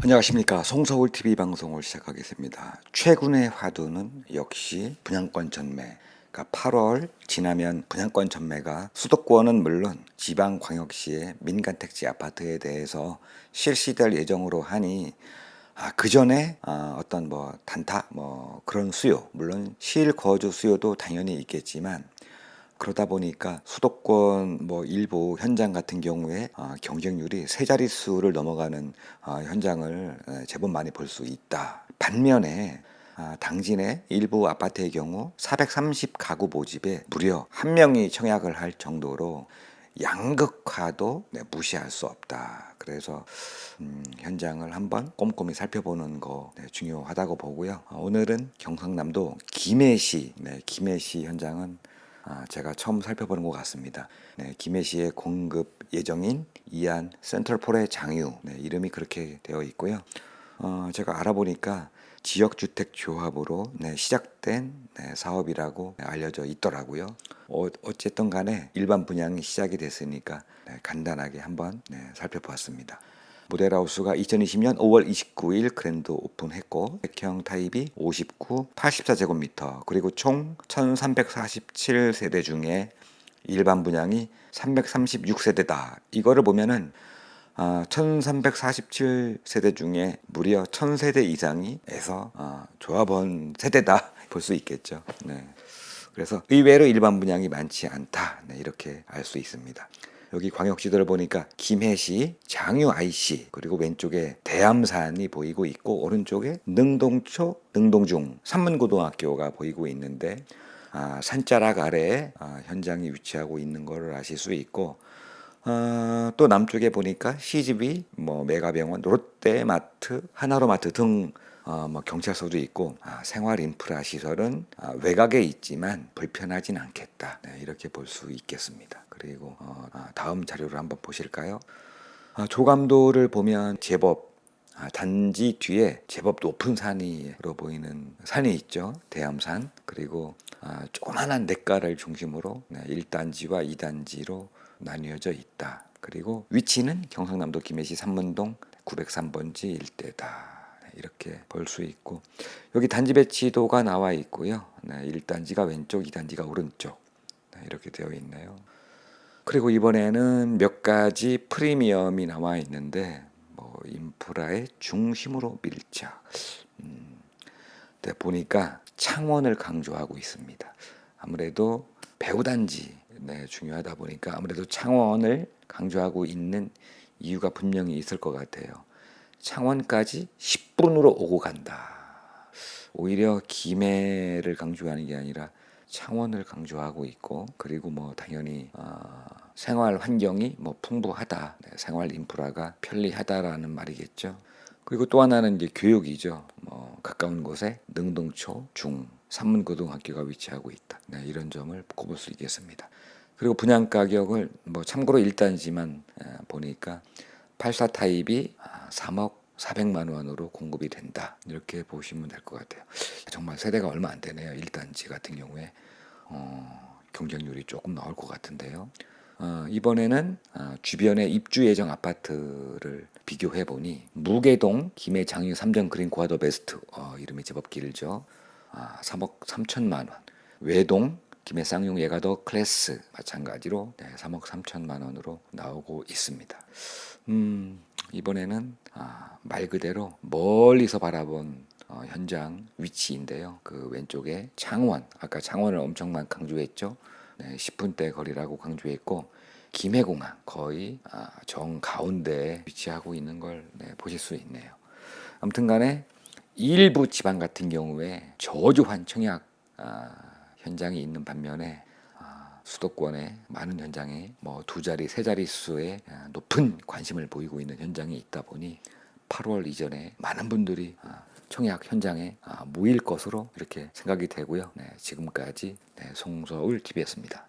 안녕하십니까 송서울 TV 방송을 시작하겠습니다. 최근의 화두는 역시 분양권 전매. 그러니까 8월 지나면 분양권 전매가 수도권은 물론 지방 광역시의 민간 택지 아파트에 대해서 실시될 예정으로 하니 아, 그 전에 아, 어떤 뭐 단타 뭐 그런 수요 물론 실거주 수요도 당연히 있겠지만 그러다 보니까 수도권 뭐 일부 현장 같은 경우에 아, 경쟁률이 세 자릿수를 넘어가는 아, 현장을 에, 제법 많이 볼 수 있다. 반면에 아, 당진의 일부 아파트의 경우 430 가구 모집에 무려 한 명이 청약을 할 정도로 양극화도 네, 무시할 수 없다. 그래서 음, 현장을 한번 꼼꼼히 살펴보는 거 네, 중요하다고 보고요. 어, 오늘은 경상남도 김해시, 네, 김해시 현장은 아, 제가 처음 살펴보는 것 같습니다. 네, 김해시의 공급 예정인 이안 센트럴폴의 장유 네, 이름이 그렇게 되어 있고요. 어, 제가 알아보니까 지역주택 조합으로 네, 시작된 네, 사업이라고 네, 알려져 있더라고요. 어, 어쨌든 간에 일반 분양이 시작이 됐으니까 네, 간단하게 한번 네, 살펴보았습니다. 모델하우스가 2020년 5월 29일 그랜드 오픈했고 백형 타입이 59, 84제곱미터 그리고 총 1347세대 중에 일반 분양이 336세대다. 이거를 보면은 아, 1347세대 중에 무려 1000세대 이상이 에서 아, 조합원 세대다 볼 수 있겠죠. 네. 그래서 의외로 일반 분양이 많지 않다. 네, 이렇게 알 수 있습니다. 여기 광역지도를 보니까 김해시, 장유 IC 그리고 왼쪽에 대암산이 보이고 있고 오른쪽에 능동초, 능동중 산문고등학교가 보이고 있는데 아, 산자락 아래에 아, 현장이 위치하고 있는 것을 아실 수 있고 어, 또 남쪽에 보니까 CGV, 뭐 메가병원, 롯데마트, 하나로마트 등 어, 뭐 경찰서도 있고 아, 생활 인프라 시설은 아, 외곽에 있지만 불편하진 않겠다 네, 이렇게 볼 수 있겠습니다. 그리고 어, 아, 다음 자료를 한번 보실까요? 아, 조감도를 보면 제법 아, 단지 뒤에 제법 높은 산이로 보이는 산이 있죠. 대암산. 그리고 아, 조그만한 냇가를 중심으로 네, 1단지와 2단지로 나뉘어져 있다. 그리고 위치는 경상남도 김해시 산문동 903번지 일대다. 네, 이렇게 볼 수 있고 여기 단지 배치도가 나와 있고요. 네, 1단지가 왼쪽, 2단지가 오른쪽. 네, 이렇게 되어 있네요. 그리고 이번에는 몇 가지 프리미엄이 나와 있는데 뭐 인프라의 중심으로 밀착. 음, 네, 보니까 창원을 강조하고 있습니다. 아무래도 배우단지 네, 중요하다 보니까 아무래도 창원을 강조하고 있는 이유가 분명히 있을 것 같아요. 창원까지 10분으로 오고 간다. 오히려 김해를 강조하는 게 아니라 창원을 강조하고 있고 그리고 뭐 당연히 어, 생활 환경이 뭐 풍부하다, 네, 생활 인프라가 편리하다라는 말이겠죠. 그리고 또 하나는 이제 교육이죠. 뭐 가까운 곳에 능동초, 중, 산문고등학교가 위치하고 있다. 네, 이런 점을 꼽을 수 있겠습니다. 그리고 분양 가격을 뭐 참고로 1단지만 보니까 84 타입이 3억 400만 원으로 공급이 된다. 이렇게 보시면 될 것 같아요. 정말 세대가 얼마 안 되네요. 1단지 같은 경우에 어, 경쟁률이 조금 나올 것 같은데요. 어, 이번에는 어, 주변의 입주 예정 아파트를 비교해 보니 무계동 김해 장유 삼정 그린 고아더 베스트 어, 이름이 제법 길죠. 아, 3억 3천만 원. 외동 김해 쌍용 예가더 클래스 마찬가지로 네, 3억 3천만 원으로 나오고 있습니다. 음, 이번에는 아, 말 그대로 멀리서 바라본 어, 현장 위치인데요. 그 왼쪽에 창원, 아까 창원을 엄청만 강조했죠. 네, 10분대 거리라고 강조했고 김해공항 거의 아, 정 가운데에 위치하고 있는 걸 네, 보실 수 있네요. 아무튼간에 일부 지방 같은 경우에 저조한 청약 아, 현장이 있는 반면에 아, 수도권의 많은 현장에 뭐 두 자리, 세 자리 수의 아, 높은 관심을 보이고 있는 현장이 있다 보니 8월 이전에 많은 분들이 아, 청약 현장에 아, 모일 것으로 이렇게 생각이 되고요. 네, 지금까지 네, 송서울 TV였습니다.